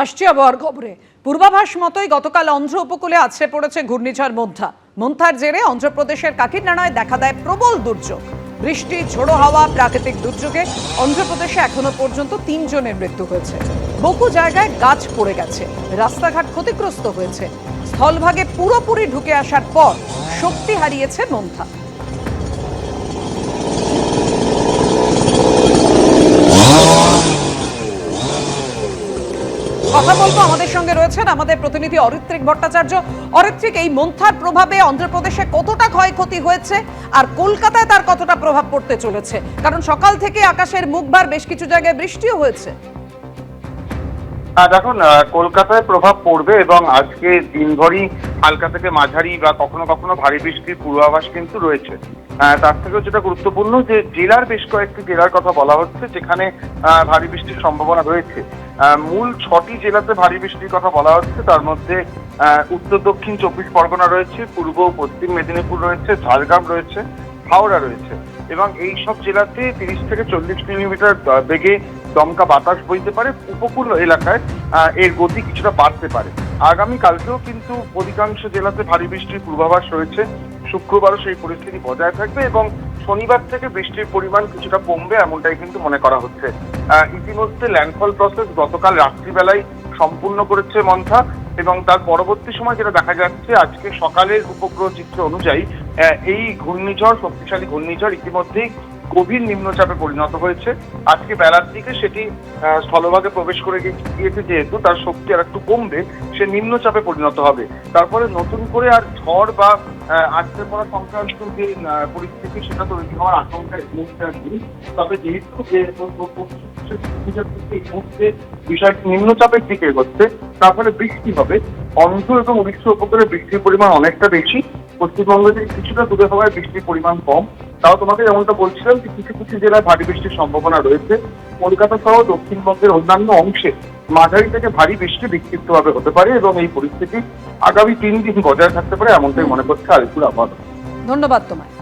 আসছি আবহাওয়ার খবরে। পূর্বাভাস মতোই গতকাল অন্ধ্র উপকূলে আছড়ে পড়েছে ঘূর্ণিঝড় মন্থা মন্থার জেরে অন্ধ্রপ্রদেশের কাকিনাড়ায় দেখা দেয় প্রবল দুর্যোগ। বৃষ্টি, ঝোড়ো হাওয়া, প্রাকৃতিক দুর্যোগে অন্ধ্রপ্রদেশে এখনও পর্যন্ত তিনজনের মৃত্যু হয়েছে। বহু জায়গায় গাছ পড়ে গেছে। রাস্তাঘাট ক্ষতিগ্রস্ত হয়েছে। স্থলভাগে পুরোপুরি ঢুকে আসার পর শক্তি হারিয়েছে মন্থা কথা বলব আমাদের সঙ্গে রয়েছেন আমাদের প্রতিনিধি অরিত্রিক ভট্টাচার্য। অরিত্রিক, এই মন্থার প্রভাবে অন্ধ্রপ্রদেশে কতটা ক্ষয়ক্ষতি হয়েছে আর কলকাতায় তার কতটা প্রভাব পড়তে চলেছে? কারণ সকাল থেকে আকাশের মুখবার বেশ কিছু জায়গায় বৃষ্টিও হয়েছে। হ্যাঁ দেখুন কলকাতায় প্রভাব পড়বে এবং আজকে দিনভরই হালকা থেকে মাঝারি বা কখনো কখনো ভারী বৃষ্টির পূর্বাভাস কিন্তু রয়েছে। তার থেকেও যেটা গুরুত্বপূর্ণ যে জেলার বেশ কয়েকটি জেলার কথা বলা হচ্ছে যেখানে ভারী বৃষ্টির সম্ভাবনা রয়েছে। মূল ছটি জেলাতে ভারী বৃষ্টির কথা বলা হচ্ছে। তার মধ্যে উত্তর, দক্ষিণ চব্বিশ পরগনা রয়েছে, পূর্ব, পশ্চিম মেদিনীপুর রয়েছে, ঝাড়গ্রাম রয়েছে, হাওড়া রয়েছে। এবং এই সব জেলাতে তিরিশ থেকে চল্লিশ কিলোমিটার বেগে দমকা বাতাস বইতে পারে, উপকূল এলাকায় এর গতি কিছুটা বাড়তে পারে। আগামী কালকেও কিন্তু অধিকাংশ জেলাতে ভারী বৃষ্টির পূর্বাভাস রয়েছে। শুক্রবারও সেই পরিস্থিতি বজায় থাকবে এবং শনিবার থেকে বৃষ্টির পরিমাণ কিছুটা কমবে এমনটাই কিন্তু মনে করা হচ্ছে। ইতিমধ্যে ল্যান্ডফল প্রসেস গতকাল রাত্রিবেলায় সম্পূর্ণ করেছে মন্থা এবং তার পরবর্তী সময় যেটা দেখা যাচ্ছে, আজকে সকালের উপগ্রহ চিত্র অনুযায়ী এই ঘূর্ণিঝড়, শক্তিশালী ঘূর্ণিঝড় ইতিমধ্যেই গভীর নিম্নচাপে পরিণত হয়েছে। আজকে বেলার দিকে সেটি স্থলভাগে প্রবেশ করে গিয়েছে যেহেতু তার শক্তি আর একটু কমবে, সে নিম্নচাপে পরিণত হবে। তারপরে নতুন করে আর ঝড় বা আছড়ে পড়া সংক্রান্ত যে পরিস্থিতি, সেটা তৈরি হওয়ার আশঙ্কা। তবে যেহেতু যে এই মুহূর্তে বিষয়টি নিম্নচাপের দিকে এগোচ্ছে, তার ফলে বৃষ্টি হবে। অন্ধ্র এবং উড়িষ্যা উপকূলে বৃষ্টির পরিমাণ অনেকটা বেশি। পশ্চিমবঙ্গ থেকে কিছুটা দূরে হওয়ায় বৃষ্টির পরিমাণ কম। তাও তোমাকে যেমনটা বলছিলাম যে কিছু কিছু জেলায় ভারী বৃষ্টির সম্ভাবনা রয়েছে। কলকাতা সহ দক্ষিণবঙ্গের অন্যান্য অংশে মাঝারি থেকে ভারী বৃষ্টি বিক্ষিপ্ত ভাবে হতে পারে এবং এই পরিস্থিতি আগামী তিন দিন বজায় থাকতে পারে এমনটাই মনে করছে আলিপুর আবহাওয়া ধন্যবাদ তোমায়।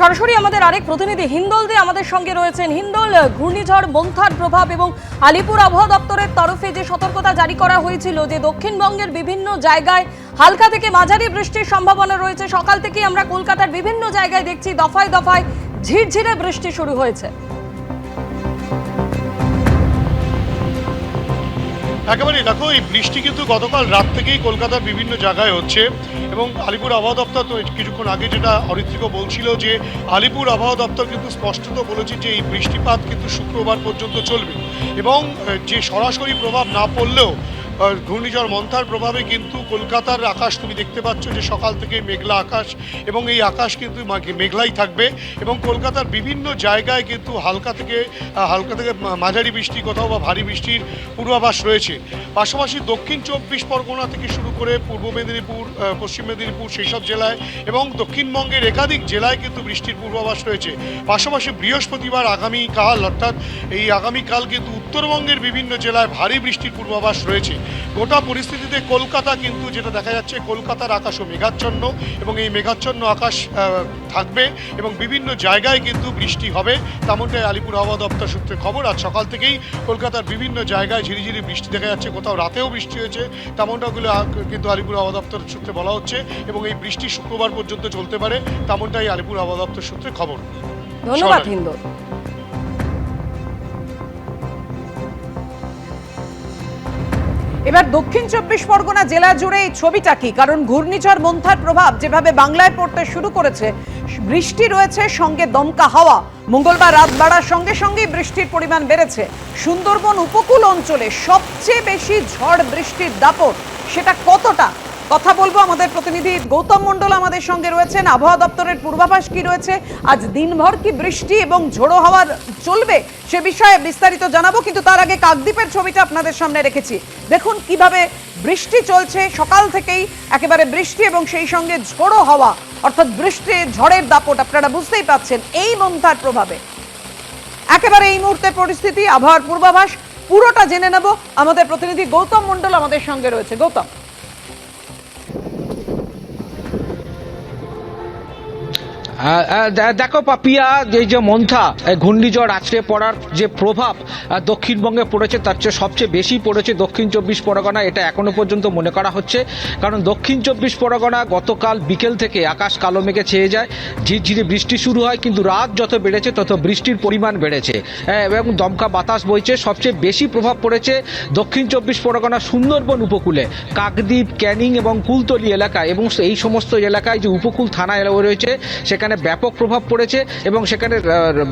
সরাসরি আমাদের আরেক প্রতিনিধি হিন্দল দিয়ে আমাদের সঙ্গে রয়েছেন। হিন্দল, ঘূর্ণিঝড় মন্থার প্রভাব এবং আলিপুর আবহাওয়া দপ্তরের তরফে যে সতর্কতা জারি করা হয়েছিল যে দক্ষিণবঙ্গের বিভিন্ন জায়গায় হালকা থেকে মাঝারি বৃষ্টির সম্ভাবনা রয়েছে। সকাল থেকেই আমরা কলকাতার বিভিন্ন জায়গায় দেখছি দফায় দফায় ঝিরঝিরে বৃষ্টি শুরু হয়েছে। একেবারে দেখো, এই বৃষ্টি কিন্তু গতকাল রাত থেকেই কলকাতার বিভিন্ন জায়গায় হচ্ছে এবং আলিপুর আবহাওয়া দপ্তর তো কিছুক্ষণ আগে যেটা অরিত্রিকও বলছিল যে আলিপুর আবহাওয়া দপ্তর কিন্তু স্পষ্টত বলেছে যে এই বৃষ্টিপাত কিন্তু শুক্রবার পর্যন্ত চলবে এবং যে সরাসরি প্রভাব না পড়লেও ঘূর্ণিঝড় মন্থার প্রভাবে কিন্তু কলকাতার আকাশ তুমি দেখতে পাচ্ছ যে সকাল থেকে মেঘলা আকাশ এবং এই আকাশ কিন্তু মেঘলাই থাকবে এবং কলকাতার বিভিন্ন জায়গায় কিন্তু হালকা থেকে হালকা থেকে মাঝারি বৃষ্টি কোথাও বা ভারী বৃষ্টির পূর্বাভাস রয়েছে। পাশাপাশি দক্ষিণ চব্বিশ পরগনা থেকে শুরু করে পূর্ব মেদিনীপুর পশ্চিম মেদিনীপুর সেই সব জেলায় এবং দক্ষিণবঙ্গের একাধিক জেলায় কিন্তু বৃষ্টির পূর্বাভাস রয়েছে। পাশাপাশি বৃহস্পতিবার আগামীকাল, অর্থাৎ এই আগামীকাল কিন্তু উত্তরবঙ্গের বিভিন্ন জেলায় ভারী বৃষ্টির পূর্বাভাস রয়েছে। গোটা পরিস্থিতিতে কলকাতা কিন্তু যেটা দেখা যাচ্ছে কলকাতার আকাশও মেঘাচ্ছন্ন এবং এই মেঘাচ্ছন্ন আকাশ থাকবে এবং বিভিন্ন জায়গায় কিন্তু বৃষ্টি হবে। তেমনটাই আলিপুর আবহাওয়া দপ্তর সূত্রে খবর আজ সকাল থেকেই কলকাতার বিভিন্ন জায়গায় ঝিরিঝিরি বৃষ্টি দেখা যাচ্ছে। কোথাও রাতেও বৃষ্টি হয়েছে। তেমনটাগুলো কিন্তু আলিপুর আবহাওয়া দপ্তর সূত্রে বলা হচ্ছে এবং এই বৃষ্টি শুক্রবার পর্যন্ত চলতে পারে। তেমনটাই আলিপুর আবহাওয়া দপ্তর সূত্রে খবর। ধন্যবাদ সরাসরি। এবার দক্ষিণ চব্বিশ পরগনা জেলা জুড়ে এই ছবিটা কি? কারণ ঘূর্ণিঝড়, মন্থার প্রভাব যেভাবে বাংলায় পড়তে শুরু করেছে, বৃষ্টি রয়েছে, সঙ্গে দমকা হাওয়া। মঙ্গলবার রাত বাড়ার সঙ্গে সঙ্গেই বৃষ্টির পরিমাণ বেড়েছে। সুন্দরবন উপকূল অঞ্চলে সবচেয়ে বেশি ঝড় বৃষ্টির দাপট, সেটা কতটা? কথা বলব আমাদের প্রতিনিধি গৌতম মণ্ডল আমাদের সঙ্গে রয়েছেন। আবহাওয়া দপ্তরের পূর্বাভাস কি রয়েছে? আজ দিনভর কি বৃষ্টি এবং ঝোড়ো হাওয়ার চলবে? সে বিষয়ে বিস্তারিত জানাব, কিন্তু তার আগে কাকদ্বীপের ছবিটা আপনাদের সামনে রেখেছি। দেখুন কীভাবে বৃষ্টি চলছে, সকাল থেকেই একেবারে বৃষ্টি এবং সেই সঙ্গে ঝোড়ো হাওয়া, অর্থাৎ বৃষ্টি, ঝড়ের দাপট, আপনারা বুঝতেই পাচ্ছেন এই মন্থার প্রভাবে। একেবারে এই মুহূর্তে পরিস্থিতি, আবহাওয়ার পূর্বাভাস, পুরোটা জেনে নেব। আমাদের প্রতিনিধি গৌতম মন্ডল আমাদের সঙ্গে রয়েছে। গৌতম। দেখো পাপিয়া, এই যে মন্থা ঘূর্ণিঝড় আছড়ে পড়ার যে প্রভাব দক্ষিণবঙ্গে পড়েছে, তার চেয়ে সবচেয়ে বেশি পড়েছে দক্ষিণ চব্বিশ পরগনা, এটা এখনও পর্যন্ত মনে করা হচ্ছে। কারণ দক্ষিণ চব্বিশ পরগনা গতকাল বিকেল থেকে আকাশ কালো মেঘে ছেয়ে যায়, ঝিরঝিরে বৃষ্টি শুরু হয়, কিন্তু রাত যত বেড়েছে, তত বৃষ্টির পরিমাণ বেড়েছে। এবং দমকা বাতাস বইছে, সবচেয়ে বেশি প্রভাব পড়েছে দক্ষিণ চব্বিশ পরগনা সুন্দরবন উপকূলে, কাকদ্বীপ, ক্যানিং এবং কুলতলি এলাকায়, এবং এই সমস্ত এলাকায় যে উপকূল থানা রয়েছে, সেখানে ব্যাপক প্রভাব পড়েছে এবং সেখানে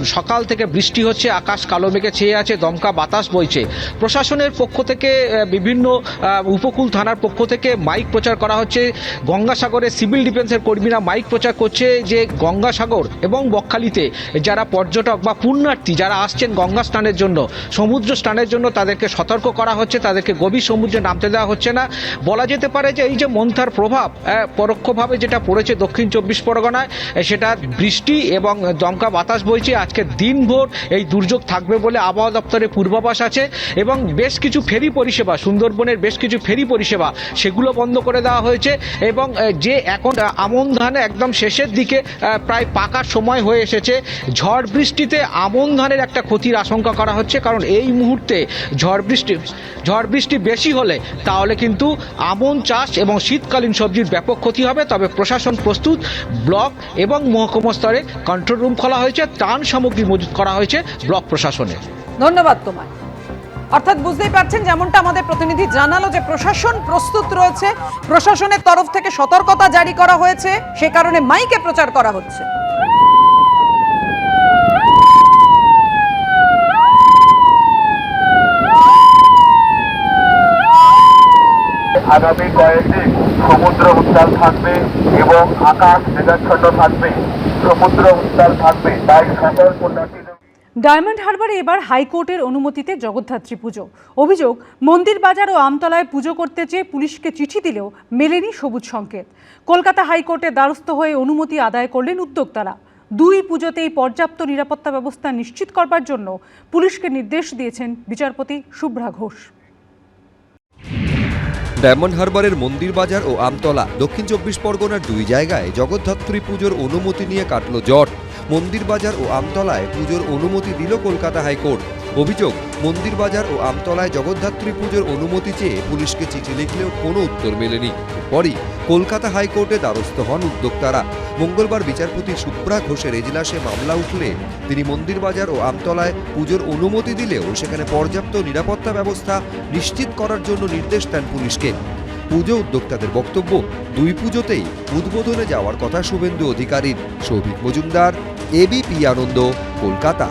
সকাল থেকে বৃষ্টি হচ্ছে আকাশ কালো মেঘে ছেয়ে আছে দমকা বাতাস বইছে। প্রশাসনের পক্ষ থেকে বিভিন্ন উপকূল থানার পক্ষ থেকে মাইক প্রচার করা হচ্ছে। গঙ্গাসাগরে সিভিল ডিফেন্সের কর্মীরা মাইক প্রচার করছে যে গঙ্গাসাগর এবং বকখালিতে যারা পর্যটক বা পুণ্যার্থী যারা আসছেন গঙ্গা স্নানের জন্য সমুদ্র স্নানের জন্য তাদেরকে সতর্ক করা হচ্ছে তাদেরকে গভীর সমুদ্রে নামতে দেওয়া হচ্ছে না। বলা যেতে পারে যে এই যে মন্থার প্রভাব পরোক্ষভাবে যেটা পড়েছে দক্ষিণ চব্বিশ পরগনায় আহ, সেটা বৃষ্টি এবং দমকা বাতাস বইছে। আজকে দিনভর এই দুর্যোগ থাকবে বলে আবহাওয়া দপ্তরের পূর্বাভাস আছে এবং বেশ কিছু ফেরি পরিষেবা, সুন্দরবনের বেশ কিছু ফেরি পরিষেবা সেগুলো বন্ধ করে দেওয়া হয়েছে এবং যে এখন আমন ধান একদম শেষের দিকে প্রায় পাকার সময় হয়ে এসেছে। ঝড় বৃষ্টিতে আমন ধানের একটা ক্ষতির আশঙ্কা করা হচ্ছে কারণ এই মুহূর্তে ঝড় বৃষ্টি ঝড় বৃষ্টি বেশি হলে তাহলে কিন্তু আমন চাষ এবং শীতকালীন সবজির ব্যাপক ক্ষতি হবে। তবে প্রশাসন প্রস্তুত, ব্লক এবং মহকুমা স্তরে কন্ট্রোল রুম খোলা হয়েছে ত্রাণ সামগ্রী মজুত করা হয়েছে ব্লক প্রশাসনে। ধন্যবাদ তোমায়। অর্থাৎ বুঝতেই পারছেন যেমনটা আমাদের প্রতিনিধি জানালো যে প্রশাসন প্রস্তুত রয়েছে প্রশাসনের তরফ থেকে সতর্কতা জারি করা হয়েছে সে কারণে মাইকে প্রচার করা হচ্ছে। আগামী কয়েকদিন সমুদ্র উত্তাল থাকবে এবং আকাশ মেঘাচ্ছন্ন থাকবে। সমুদ্র উত্তাল থাকবে। তাই সকল পুণ্যার্থীদের ডায়মন্ড হারবারে এবার হাইকোর্টের অনুমতিতে জগদ্ধাত্রী পুজো। অভিযোগ, মন্দির বাজার ও আমতলায় পুজো করতে চেয়ে পুলিশকে চিঠি দিলেও মেলেনি সবুজ সংকেত। কলকাতা হাইকোর্টে দ্বারস্থ হয়ে অনুমতি আদায় করলেন উদ্যোক্তারা। দুই পুজোতেই পর্যাপ্ত নিরাপত্তা ব্যবস্থা নিশ্চিত করবার জন্য পুলিশকে নির্দেশ দিয়েছেন বিচারপতি শুভ্রা ঘোষ। ডায়মন্ড হারবারের মন্দির বাজার ও আমতলা। দক্ষিণ চব্বিশ পরগনার দুই জায়গায় জগদ্ধাত্রী পুজোর অনুমতি নিয়ে কাটল জট। মন্দির বাজার ও আমতলায় পুজোর অনুমতি দিল কলকাতা হাইকোর্ট। অভিযোগ মন্দির বাজার ও আমতলায় জগদ্ধাত্রী পুজোর অনুমতি চেয়ে পুলিশকে চিঠি লিখলেও কোনো উত্তর মেলেনি। পরই কলকাতা হাইকোর্টে দ্বারস্থ হন উদ্যোক্তারা। মঙ্গলবার বিচারপতি সুপ্রা ঘোষের এজলাসে মামলা উঠলে তিনি মন্দির বাজার ও আমতলায় পুজোর অনুমতি দিলেও সেখানে পর্যাপ্ত নিরাপত্তা ব্যবস্থা নিশ্চিত করার জন্য নির্দেশ দেন পুলিশকে। পুজো উদ্যোক্তাদের বক্তব্য, দুই পুজোতেই উদ্বোধনে যাওয়ার কথা শুভেন্দু অধিকারীর। সৌভিক মজুমদার এবিপি আনন্দ, কলকাতা।